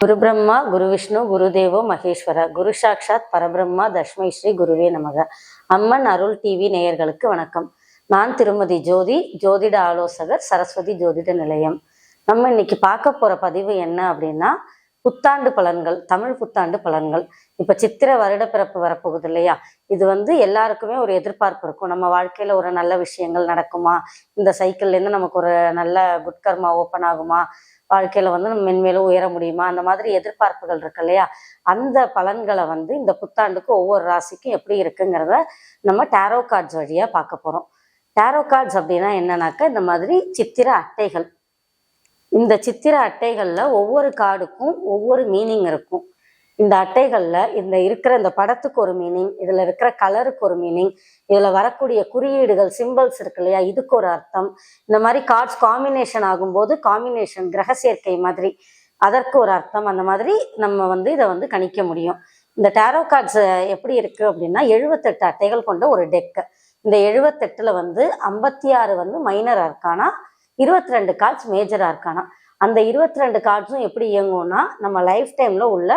குரு பிரம்மா குரு விஷ்ணு குரு தேவோ மகேஸ்வர குரு சாக்ஷாத் பரபிரம்மா தஷ்மை ஸ்ரீ குருவே நமக. அம்மன் அருள் டிவி நேயர்களுக்கு வணக்கம். நான் திருமதி ஜோதி ஜோதிட ஆலோசகர் சரஸ்வதி ஜோதிட நிலையம். நம்ம இன்னைக்கு பார்க்க போற பதிவு என்ன அப்படின்னா புத்தாண்டு பலன்கள் தமிழ் புத்தாண்டு பலன்கள். இப்ப சித்திர வருடப்பிறப்பு வரப்போகுது இல்லையா? இது வந்து எல்லாருக்குமே ஒரு எதிர்பார்ப்பு இருக்கும். நம்ம வாழ்க்கையில ஒரு நல்ல விஷயங்கள் நடக்குமா? இந்த சைக்கிள்ல இருந்து நமக்கு ஒரு நல்ல குட்கர்மா ஓப்பன் ஆகுமா? வாழ்க்கையில வந்து நம்ம மென்மேலும் உயர முடியுமா? அந்த மாதிரி எதிர்பார்ப்புகள் இருக்கு இல்லையா? அந்த பலன்களை வந்து இந்த புத்தாண்டுக்கு ஒவ்வொரு ராசிக்கும் எப்படி இருக்குங்கிறத நம்ம டேரோ கார்ட்ஸ் வழியா பார்க்க போறோம். டேரோ கார்ட்ஸ் அப்படின்னா என்னன்னாக்கா இந்த மாதிரி சித்திர அட்டைகள். இந்த சித்திர அட்டைகள்ல ஒவ்வொரு கார்டுக்கும் ஒவ்வொரு மீனிங் இருக்கும். இந்த அட்டைகள்ல இந்த இருக்கிற இந்த படத்துக்கு ஒரு மீனிங் இதுல இருக்கிற கலருக்கு ஒரு மீனிங் இதுல வரக்கூடிய குறியீடுகள் சிம்பிள்ஸ் இருக்கு இல்லையா இதுக்கு ஒரு அர்த்தம். இந்த மாதிரி கார்ட்ஸ் காம்பினேஷன் ஆகும்போது காம்பினேஷன் கிரக சேர்க்கை மாதிரி அதற்கு ஒரு அர்த்தம். அந்த மாதிரி நம்ம வந்து இதை வந்து கணிக்க முடியும். இந்த டேரோ கார்ட்ஸ் எப்படி இருக்கு அப்படின்னா எழுபத்தெட்டு அட்டைகள் கொண்ட ஒரு டெக்கு இந்த எழுபத்தெட்டுல வந்து ஐம்பத்தி ஆறு வந்து மைனர் அர்க்கானா இருபத்தி ரெண்டு கார்ட்ஸ் மேஜர் இருக்கானா. அந்த இருபத்தி ரெண்டு கார்ட்ஸும் எப்படி இயங்கும்னா நம்ம லைஃப் டைம்ல உள்ள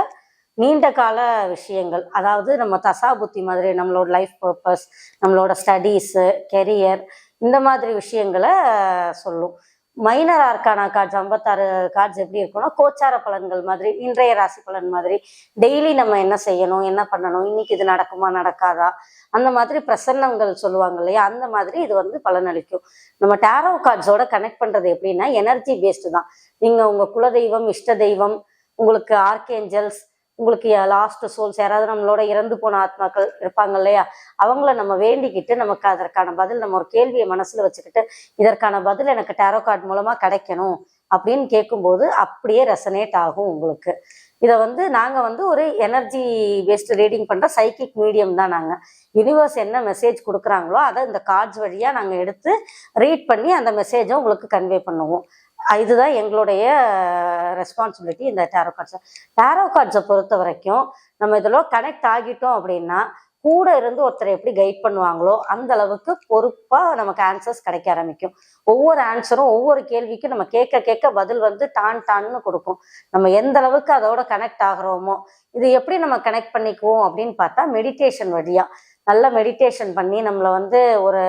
நீண்ட கால விஷயங்கள். அதாவது நம்ம தசா புத்தி மாதிரி நம்மளோட லைஃப் பர்பஸ் நம்மளோட ஸ்டடீஸு கெரியர் இந்த மாதிரி விஷயங்களை சொல்லும். மைனர் ஆர்கானா கார்ட்ஸ் ஐம்பத்தாறு கார்ட்ஸ் எப்படி இருக்கும்னா கோச்சார பலன்கள் மாதிரி இன்றைய ராசி பலன் மாதிரி டெய்லி நம்ம என்ன செய்யணும் என்ன பண்ணணும் இன்னைக்கு இது நடக்குமா நடக்காதா அந்த மாதிரி பிரசன்னங்கள் சொல்லுவாங்க இல்லையா அந்த மாதிரி இது வந்து பலனளிக்கும். நம்ம டேரோ கார்ட்ஸோட கனெக்ட் பண்றது எப்படின்னா எனர்ஜி பேஸ்டு தான். நீங்க உங்க குலதெய்வம் இஷ்ட தெய்வம் உங்களுக்கு ஆர்கேஞ்சல்ஸ் உங்களுக்கு லாஸ்ட் சோல்ஸ் யாராவது நம்மளோட இறந்து போன ஆத்மாக்கள் இருப்பாங்க இல்லையா? அவங்கள நம்ம வேண்டிக்கிட்டு நமக்கு அதற்கான பதில் நம்ம ஒரு கேள்வியை மனசுல வச்சுக்கிட்டு இதற்கான பதில் எனக்கு டேரோ கார்டு மூலமா கிடைக்கணும் அப்படின்னு கேட்கும்போது அப்படியே ரெசனேட் ஆகும் உங்களுக்கு. இதை வந்து நாங்கள் வந்து ஒரு எனர்ஜி பேஸ்டு ரீடிங் பண்ணுற சைக்கிக் மீடியம் தான் நாங்கள் யூனிவர்ஸ் என்ன மெசேஜ் கொடுக்குறாங்களோ அதை இந்த கார்ட்ஸ் வழியாக நாங்கள் எடுத்து ரீட் பண்ணி அந்த மெசேஜை உங்களுக்கு கன்வே பண்ணுவோம். இதுதான் எங்களுடைய ரெஸ்பான்சிபிலிட்டி இந்த டேரோ கார்ட்ஸை டேரோ கார்ட்ஸை பொறுத்த வரைக்கும் நம்ம இதில் கனெக்ட் ஆகிட்டோம் அப்படின்னா கூட இருந்து ஒருத்தரை எப்படி கைட் பண்ணுவாங்களோ அந்த அளவுக்கு பொறுப்பாக நமக்கு ஆன்சர்ஸ் கிடைக்க ஆரம்பிக்கும். ஒவ்வொரு ஆன்சரும் ஒவ்வொரு கேள்விக்கும் நம்ம கேட்க கேட்க பதில் வந்து டான் டான்னு கொடுக்கும். நம்ம எந்த அளவுக்கு அதோட கனெக்ட் ஆகிறோமோ இது எப்படி நம்ம கனெக்ட் பண்ணிக்குவோம் அப்படின்னு பார்த்தா மெடிடேஷன் வழியா. நல்லா மெடிடேஷன் பண்ணி நம்மளை வந்து ஒரு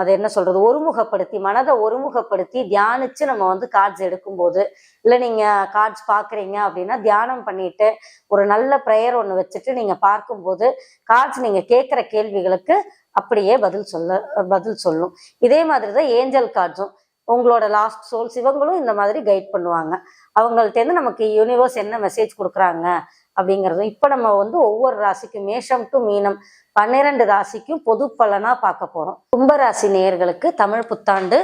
அது என்ன சொல்றது ஒருமுகப்படுத்தி மனதை ஒருமுகப்படுத்தி தியானிச்சு நம்ம வந்து கார்ட்ஸ் எடுக்கும்போது இல்லை நீங்க கார்ட்ஸ் பாக்குறீங்க அப்படின்னா தியானம் பண்ணிட்டு ஒரு நல்ல ப்ரேயர் ஒன்று வச்சுட்டு நீங்க பார்க்கும்போது கார்ட்ஸ் நீங்க கேட்குற கேள்விகளுக்கு அப்படியே பதில் சொல்ல பதில் சொல்லும். இதே மாதிரி தான் ஏஞ்சல் கார்ட்ஸும் உங்களோட லாஸ்ட் சோல்ஸ் இவங்களும் இந்த மாதிரி கைட் பண்ணுவாங்க. அவங்கள்ட்டேருந்து நமக்கு யூனிவர்ஸ் என்ன மெசேஜ் கொடுக்குறாங்க அப்படிங்கிறதும் இப்போ நம்ம வந்து ஒவ்வொரு ராசிக்கும் மேஷம் டு மீனம் பன்னிரெண்டு ராசிக்கும் பொது பலனாக பார்க்க போகிறோம் கும்பராசி நேயர்களுக்கு தமிழ் புத்தாண்டு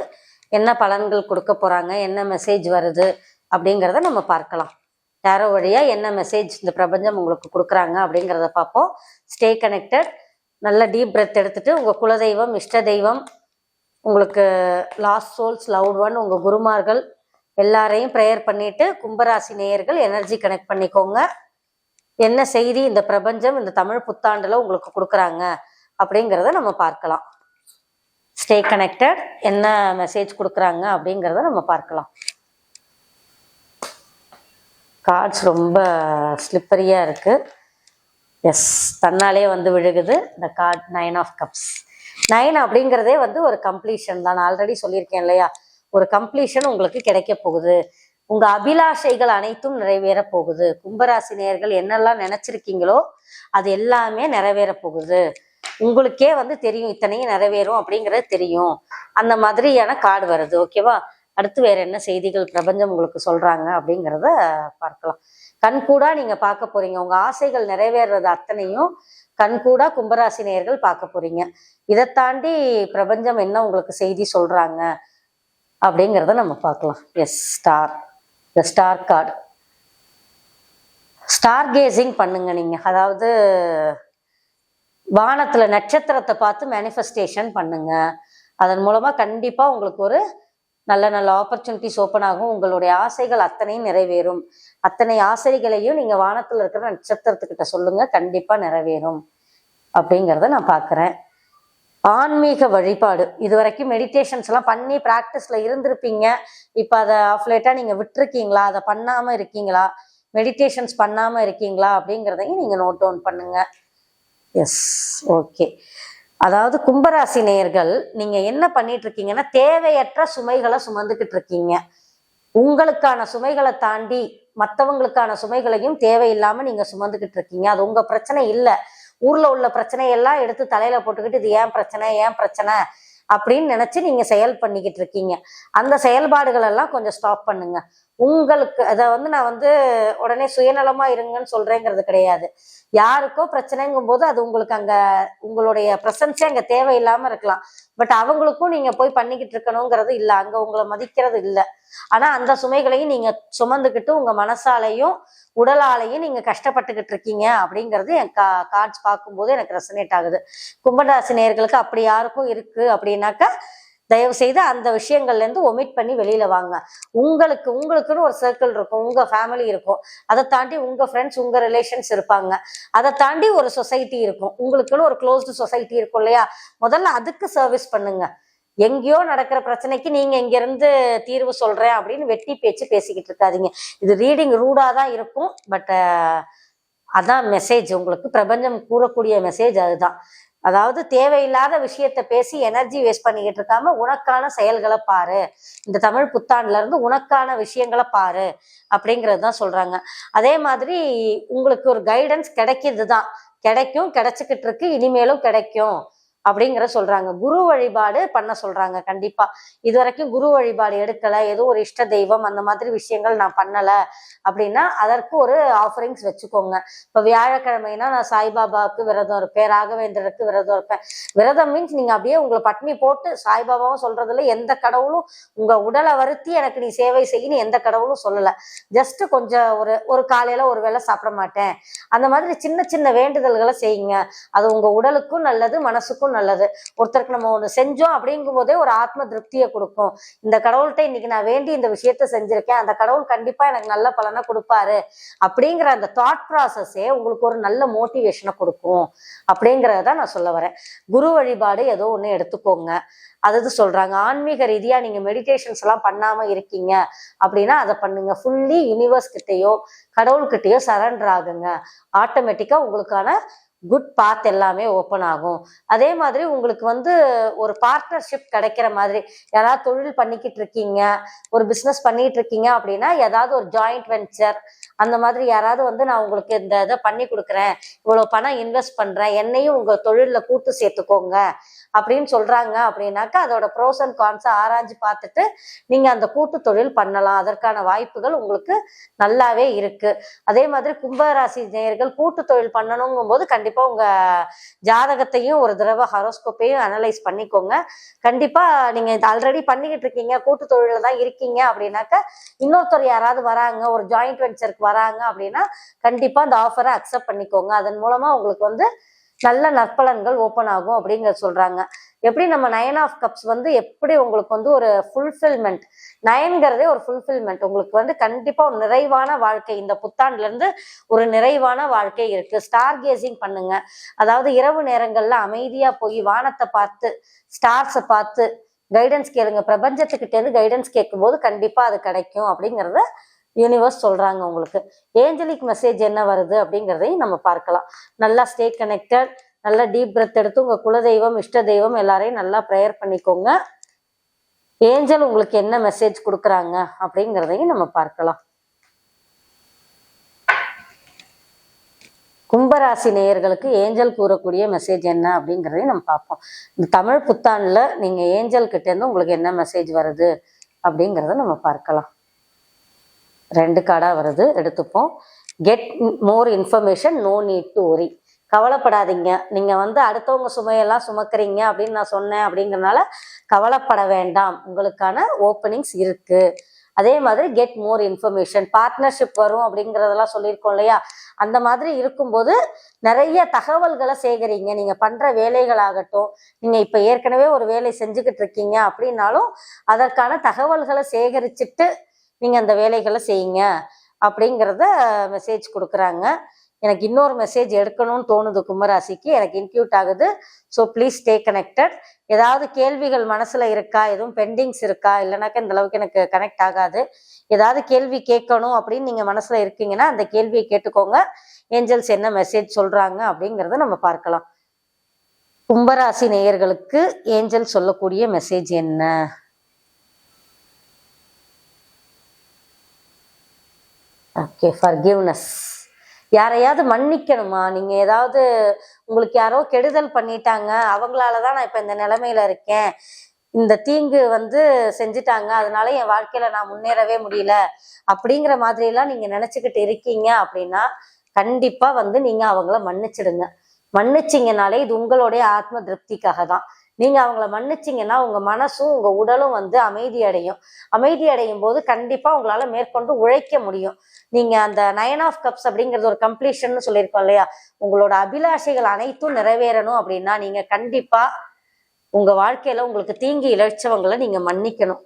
என்ன பலன்கள் கொடுக்க போகிறாங்க என்ன மெசேஜ் வருது அப்படிங்கிறத நம்ம பார்க்கலாம். டேரோ வழியாக என்ன மெசேஜ் இந்த பிரபஞ்சம் உங்களுக்கு கொடுக்குறாங்க அப்படிங்கிறத பார்ப்போம். ஸ்டே கனெக்டட் நல்ல டீப் பிரெத் எடுத்துட்டு உங்கள் குலதெய்வம் இஷ்ட தெய்வம் உங்களுக்கு லாஸ்ட் சோல்ஸ் லவுட் ஒன் உங்கள் குருமார்கள் எல்லாரையும் ப்ரேயர் பண்ணிட்டு கும்பராசி நேயர்கள் எனர்ஜி கனெக்ட் பண்ணிக்கோங்க. என்ன செய்தி? இந்த பிரபஞ்சம் இந்த தமிழ் புத்தாண்டுல உங்களுக்கு கொடுக்குறாங்க அப்படிங்கிறத நம்ம பார்க்கலாம். ஸ்டே கனெக்டட் என்ன மெசேஜ் கொடுக்குறாங்க அப்படிங்கிறத நம்ம பார்க்கலாம். கார்ட்ஸ் ரொம்ப ஸ்லிப்பரியா இருக்கு. எஸ் தன்னாலே வந்து விழுகுது. இந்த card nine of cups nine அப்படிங்கிறதே வந்து ஒரு கம்ப்ளீஷன் தான். நான் ஆல்ரெடி சொல்லியிருக்கேன் இல்லையா? ஒரு கம்ப்ளீஷன் உங்களுக்கு கிடைக்க போகுது. உங்க அபிலாஷைகள் அனைத்தும் நிறைவேற போகுது. கும்பராசி நேர்கள் என்னெல்லாம் நினைச்சிருக்கீங்களோ அது எல்லாமே நிறைவேற போகுது. உங்களுக்கே வந்து தெரியும் இத்தனையும் நிறைவேறும் அப்படிங்கிறது தெரியும். அந்த மாதிரியான கார்டு வருது ஓகேவா அடுத்து வேற என்ன செய்திகள் பிரபஞ்சம் உங்களுக்கு சொல்றாங்க அப்படிங்கிறத பார்க்கலாம். கண்கூடா நீங்க பார்க்க போறீங்க. உங்க ஆசைகள் நிறைவேறது அத்தனையும் கண்கூடா கும்பராசி நேர்கள் பார்க்க போறீங்க. இதை தாண்டி பிரபஞ்சம் என்ன உங்களுக்கு செய்தி சொல்றாங்க? அப்படிங்கிறத நம்ம பார்க்கலாம். Yes star the star card star casing பண்ணுங்க நீங்கள் அதாவது வானத்தில் நட்சத்திரத்தை பார்த்து மேனிஃபெஸ்டேஷன் பண்ணுங்க. அதன் மூலமாக கண்டிப்பாக உங்களுக்கு ஒரு நல்ல நல்ல ஆப்பர்ச்சுனிட்டிஸ் ஓப்பன் ஆகும். உங்களுடைய ஆசைகள் அத்தனையும் நிறைவேறும். அத்தனை ஆசைகளையும் நீங்கள் வானத்தில் இருக்கிற நட்சத்திரத்துக்கிட்ட சொல்லுங்க. கண்டிப்பாக நிறைவேறும். அப்படிங்கிறத நான் பார்க்குறேன். ஆன்மீக வழிபாடு. இது வரைக்கும் மெடிடேஷன்ஸ் எல்லாம் பண்ணி ப்ராக்டிஸ்ல இருந்திருப்பீங்க. இப்போ அதை ஆஃப் லேட்டாக நீங்க விட்டுருக்கீங்களா? அதை பண்ணாம இருக்கீங்களா? மெடிடேஷன்ஸ் பண்ணாம இருக்கீங்களா? அப்படிங்கிறதையும் நீங்க நோட் டவுன் பண்ணுங்க. எஸ் ஓகே அதாவது கும்பராசி நேயர்கள் நீங்க என்ன பண்ணிட்டு இருக்கீங்கன்னா தேவையற்ற சுமைகளை சுமந்துக்கிட்டு இருக்கீங்க உங்களுக்கான சுமைகளை தாண்டி மற்றவங்களுக்கான சுமைகளையும் தேவையில்லாம நீங்க சுமந்துக்கிட்டு இருக்கீங்க அது உங்க பிரச்சனை இல்லை. ஊர்ல உள்ள பிரச்சனையெல்லாம் எடுத்து தலையில போட்டுக்கிட்டு இது ஏன் பிரச்சனை? ஏன் பிரச்சனை? அப்படின்னு நினைச்சு நீங்க செயல் பண்ணிக்கிட்டு இருக்கீங்க. அந்த செயல்பாடுகள் எல்லாம் கொஞ்சம் ஸ்டாப் பண்ணுங்க. உங்களுக்கு அதை வந்து நான் வந்து உடனே சுயநலமா இருங்கன்னு சொல்றேங்கிறது கிடையாது. யாருக்கோ பிரச்சனைங்கும் போது அது உங்களுக்கு அங்க உங்களுடைய பிரசன்ஸே அங்க தேவையில்லாம இருக்கலாம். பட் அவங்களுக்கும் நீங்க போய் பண்ணிக்கிட்டு இருக்கணுங்கிறது இல்ல. அங்க உங்களை மதிக்கிறது இல்ல. ஆனா அந்த சுமைகளையும் நீங்க சுமந்துக்கிட்டு உங்க மனசாலையும் உடலாலையும் நீங்க கஷ்டப்பட்டுக்கிட்டு இருக்கீங்க அப்படிங்கிறது என் கா கார்ட்ஸ் பார்க்கும்போது எனக்கு ரெசனேட் ஆகுது. கும்பராசி நேர்களுக்கு அப்படி யாருக்கும் இருக்கு அப்படின்னாக்கா தயவு செய்து அந்த விஷயங்கள்ல இருந்து ஒமிட் பண்ணி வெளியில வாங்க. உங்களுக்கு உங்களுக்குன்னு ஒரு சர்க்கிள் இருக்கும். உங்க ஃபேமிலி இருக்கும். அதை தாண்டி உங்க ஃப்ரெண்ட்ஸ் உங்க ரிலேஷன்ஸ் இருப்பாங்க. அதை தாண்டி ஒரு சொசைட்டி இருக்கும். உங்களுக்குன்னு ஒரு க்ளோஸ்டு சொசைட்டி இருக்கும் இல்லையா? முதல்ல அதுக்கு சர்வீஸ் பண்ணுங்க. எங்கேயோ நடக்கிற பிரச்சனைக்கு நீங்க இங்க இருந்து தீர்வு சொல்றேன் அப்படின்னு வெட்டி பேச்சு பேசிக்கிட்டு இருக்காதீங்க. இது ரீடிங் ரூடா தான் இருக்கும். பட் அதான் மெசேஜ் உங்களுக்கு பிரபஞ்சம் கூறக்கூடிய மெசேஜ் அதுதான். அதாவது தேவையில்லாத விஷயத்த பேசி எனர்ஜி வேஸ்ட் பண்ணிக்கிட்டு இருக்காம உனக்கான செயல்களை பாரு. இந்த தமிழ் புத்தாண்டுல இருந்து உனக்கான விஷயங்களை பாரு அப்படிங்கிறது தான் சொல்றாங்க. அதே மாதிரி உங்களுக்கு ஒரு கைடன்ஸ் கிடைக்கிது தான் கிடைக்கும் கிடைச்சிக்கிட்டு இருக்கு இனிமேலும் கிடைக்கும். அப்படிங்கிற சொல்றாங்க. குரு வழிபாடு பண்ண சொல்றாங்க கண்டிப்பா. இது வரைக்கும் குரு வழிபாடு எடுக்கல ஏதோ ஒரு இஷ்ட தெய்வம் அந்த மாதிரி விஷயங்கள் நான் பண்ணல அப்படின்னா அதற்கு ஒரு ஆஃபரிங்ஸ் வச்சுக்கோங்க. இப்ப வியாழக்கிழமைனா நான் சாய்பாபாவுக்கு விரதம் இருப்பேன் ராகவேந்திரருக்கு விரதம் இருப்பேன். விரதம் மீன்ஸ் நீங்க அப்படியே உங்களை பட்னி போட்டு சாய்பாபாவும் சொல்றதுல எந்த கடவுளும் உங்க உடலை வருத்தி எனக்கு நீ சேவை செய்யணும் எந்த கடவுளும் சொல்லல. ஜஸ்ட் கொஞ்சம் ஒரு ஒரு காலையில ஒரு வேளை சாப்பிட மாட்டேன். அந்த மாதிரி சின்ன சின்ன வேண்டுதல்களை செய்யுங்க. அது உங்க உடலுக்கும் நல்லது மனசுக்கும் நல்லது. ஒருத்தருக்கு நம்ம ஒன்று செஞ்சோம் அப்படிங்கும் போதே ஒரு ஆத்ம திருப்தியை கொடுக்கும். இந்த கடவுள்கிட்ட இன்னைக்கு நான் வேண்டி இந்த விஷயத்த செஞ்சிருக்கேன். அந்த கடவுள் கண்டிப்பா எனக்கு நல்ல பலனை கொடுப்பாரு. அப்படிங்கிற அந்த தாட் ப்ராசஸே உங்களுக்கு ஒரு நல்ல மோட்டிவேஷனை கொடுக்கும். அப்படிங்கிறத நான் சொல்ல வரேன். குரு வழிபாடு ஏதோ ஒன்று எடுத்துக்கோங்க. அதாவது சொல்றாங்க ஆன்மீக ரீதியா நீங்க மெடிடேஷன்ஸ் எல்லாம் பண்ணாம இருக்கீங்க அப்படின்னா அதை பண்ணுங்க. ஃபுல்லி யூனிவர்ஸ் கிட்டேயோ கடவுள்கிட்டயோ சரண்டர் ஆகுங்க. ஆட்டோமேட்டிக்கா உங்களுக்கான குட் பாத் எல்லாமே ஓப்பன் ஆகும். அதே மாதிரி உங்களுக்கு வந்து ஒரு பார்ட்னர்ஷிப் கிடைக்கிற மாதிரி யாராவது தொழில் பண்ணிக்கிட்டு இருக்கீங்க ஒரு பிஸ்னஸ் பண்ணிட்டு இருக்கீங்க அப்படின்னா ஏதாவது ஒரு ஜாயிண்ட் வெஞ்சர் அந்த மாதிரி யாராவது வந்து நான் உங்களுக்கு இந்த இதை பண்ணி கொடுக்குறேன் இவ்வளோ பணம் இன்வெஸ்ட் பண்ணுறேன் என்னையும் உங்கள் தொழிலில் கூட்டு சேர்த்துக்கோங்க அப்படின்னு சொல்கிறாங்க அப்படின்னாக்கா அதோட ப்ரோஸ் அண்ட் கான்ஸை ஆராய்ஞ்சு பார்த்துட்டு நீங்கள் அந்த கூட்டு தொழில் பண்ணலாம். அதற்கான வாய்ப்புகள் உங்களுக்கு நல்லாவே இருக்குது அதே மாதிரி கும்பராசி நேயர்கள் கூட்டு தொழில் பண்ணணுங்கும் போது கண்டிப்பாக உங்கள் ஜாதகத்தையும் ஒரு தடவை ஹரோஸ்கோப்பையும் அனலைஸ் பண்ணிக்கோங்க. கண்டிப்பாக நீங்கள் இது ஆல்ரெடி பண்ணிக்கிட்டு இருக்கீங்க கூட்டு தொழிலில் தான் இருக்கீங்க அப்படின்னாக்கா இன்னொருத்தர் யாராவது வராங்க ஒரு ஜாயிண்ட் வெஞ்சருக்கு வராங்க அப்படின்னா கண்டிப்பா அந்த ஆஃபரை அக்செப்ட் பண்ணிக்கோங்க. அதன் மூலமா உங்களுக்கு வந்து நல்ல நற்பலன்கள் ஓப்பன் ஆகும் அப்படிங்கிறத சொல்றாங்க. எப்படி நம்ம நயன் ஆஃப் கப்ஸ் வந்து எப்படி உங்களுக்கு வந்து ஒரு ஃபுல்ஃபில்மெண்ட் நயன்கிறதே ஒரு ஃபுல்ஃபில்மெண்ட் உங்களுக்கு வந்து கண்டிப்பா ஒரு நிறைவான வாழ்க்கை. இந்த புத்தாண்டுல இருந்து ஒரு நிறைவான வாழ்க்கை இருக்கு. ஸ்டார் கேசிங் பண்ணுங்க. அதாவது இரவு நேரங்கள்ல அமைதியா போய் வானத்தை பார்த்து ஸ்டார்ஸை பார்த்து கைடன்ஸ் கேளுங்க. பிரபஞ்சத்துக்கிட்டேருந்து கைடன்ஸ் கேட்கும்போது கண்டிப்பா அது கிடைக்கும் அப்படிங்கிறத யூனிவர்ஸ் சொல்கிறாங்க உங்களுக்கு. ஏஞ்சலிக் மெசேஜ் என்ன வருது அப்படிங்கிறதையும் நம்ம பார்க்கலாம். நல்லா ஸ்டே கனெக்டட் நல்லா டீப் பிரெத் எடுத்து உங்கள் குலதெய்வம் இஷ்ட தெய்வம் எல்லாரையும் நல்லா ப்ரேயர் பண்ணிக்கோங்க. ஏஞ்சல் உங்களுக்கு என்ன மெசேஜ் கொடுக்குறாங்க அப்படிங்கிறதையும் நம்ம பார்க்கலாம். கும்பராசி நேயர்களுக்கு ஏஞ்சல் கூறக்கூடிய மெசேஜ் என்ன அப்படிங்கிறதையும் நம்ம பார்ப்போம். இந்த தமிழ் புத்தாண்டில் நீங்கள் ஏஞ்சல் கிட்டேருந்து உங்களுக்கு என்ன மெசேஜ் வருது அப்படிங்கிறத நம்ம பார்க்கலாம். ரெண்டு கார்டாக வருது எடுத்துப்போம். Get more information no need to worry கவலைப்படாதீங்க. நீங்கள் வந்து அடுத்தவங்க சுமையெல்லாம் சுமக்கிறீங்க அப்படின்னு நான் சொன்னேன் அப்படிங்கறனால கவலைப்பட வேண்டாம். உங்களுக்கான ஓப்பனிங்ஸ் இருக்குது அதே மாதிரி கெட் மோர் இன்ஃபர்மேஷன் பார்ட்னர்ஷிப் வரும் அப்படிங்கிறதெல்லாம் சொல்லியிருக்கோம் இல்லையா? அந்த மாதிரி இருக்கும்போது நிறைய தகவல்களை சேகரிங்க. நீங்கள் பண்ணுற வேலைகளாகட்டும் நீங்கள் இப்போ ஏற்கனவே ஒரு வேலை செஞ்சுக்கிட்டு இருக்கீங்க அப்படின்னாலும் அதற்கான தகவல்களை சேகரிச்சுட்டு நீங்கள் அந்த வேலைகளை செய்யுங்க அப்படிங்கிறத மெசேஜ் கொடுக்குறாங்க. எனக்கு இன்னொரு மெசேஜ் எடுக்கணும்னு தோணுது கும்பராசிக்கு. எனக்கு இன்க்யூட் ஆகுது. ஸோ ப்ளீஸ் ஸ்டே கனெக்டட் ஏதாவது கேள்விகள் மனசில் இருக்கா? எதுவும் பெண்டிங்ஸ் இருக்கா? இல்லைனாக்கா இந்த அளவுக்கு எனக்கு கனெக்ட் ஆகாது. ஏதாவது கேள்வி கேட்கணும் அப்படின்னு நீங்கள் மனசில் இருக்கீங்கன்னா அந்த கேள்வியை கேட்டுக்கோங்க. ஏஞ்சல்ஸ் என்ன மெசேஜ் சொல்கிறாங்க அப்படிங்கிறத நம்ம பார்க்கலாம். கும்பராசி நேயர்களுக்கு ஏஞ்சல் சொல்லக்கூடிய மெசேஜ் என்ன? ஓகே ஃபர்கிவ்னஸ் யாரையாவது மன்னிக்கணுமா? நீங்கள் ஏதாவது உங்களுக்கு யாரோ கெடுதல் பண்ணிட்டாங்க. அவங்களால தான் நான் இப்போ இந்த நிலமையில இருக்கேன். இந்த தீங்கு வந்து செஞ்சுட்டாங்க. அதனால என் வாழ்க்கையில நான் முன்னேறவே முடியல. அப்படிங்கிற மாதிரிலாம் நீங்கள் நினச்சிக்கிட்டு இருக்கீங்க அப்படின்னா கண்டிப்பாக வந்து நீங்கள் அவங்கள மன்னிச்சிடுங்க. மன்னிச்சிங்கனாலே இது உங்களுடைய ஆத்ம திருப்திக்காக தான் நீங்கள் அவங்கள மன்னிச்சிங்கன்னா உங்கள் மனசும் உங்கள் உடலும் வந்து அமைதி அடையும். அமைதி அடையும் போது கண்டிப்பாக உங்களால் மேற்கொண்டு உழைக்க முடியும். நீங்கள் அந்த நயன் ஆஃப் கப்ஸ் அப்படிங்கிறது ஒரு கம்ப்ளீஷன் சொல்லியிருக்கோம் இல்லையா? உங்களோட அபிலாஷைகள் அனைத்தும் நிறைவேறணும் அப்படின்னா நீங்கள் கண்டிப்பாக உங்கள் வாழ்க்கையில் உங்களுக்கு தீங்கி இழைச்சவங்களை நீங்கள் மன்னிக்கணும்.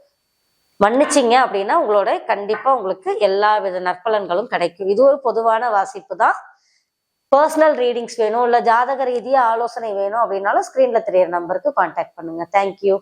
மன்னிச்சிங்க அப்படின்னா உங்களோட கண்டிப்பாக உங்களுக்கு எல்லா வித நற்பலன்களும் கிடைக்கும். இது ஒரு பொதுவான வாசிப்பு தான். பர்சனல் ரீடிங்ஸ் வேணும் இல்லை ஜாதக ரீதியாக ஆலோசனை வேணும் அப்படின்னாலும் ஸ்க்ரீனில் தெரியிற நம்பருக்கு கான்டாக்ட் பண்ணுங்கள் தேங்க்யூ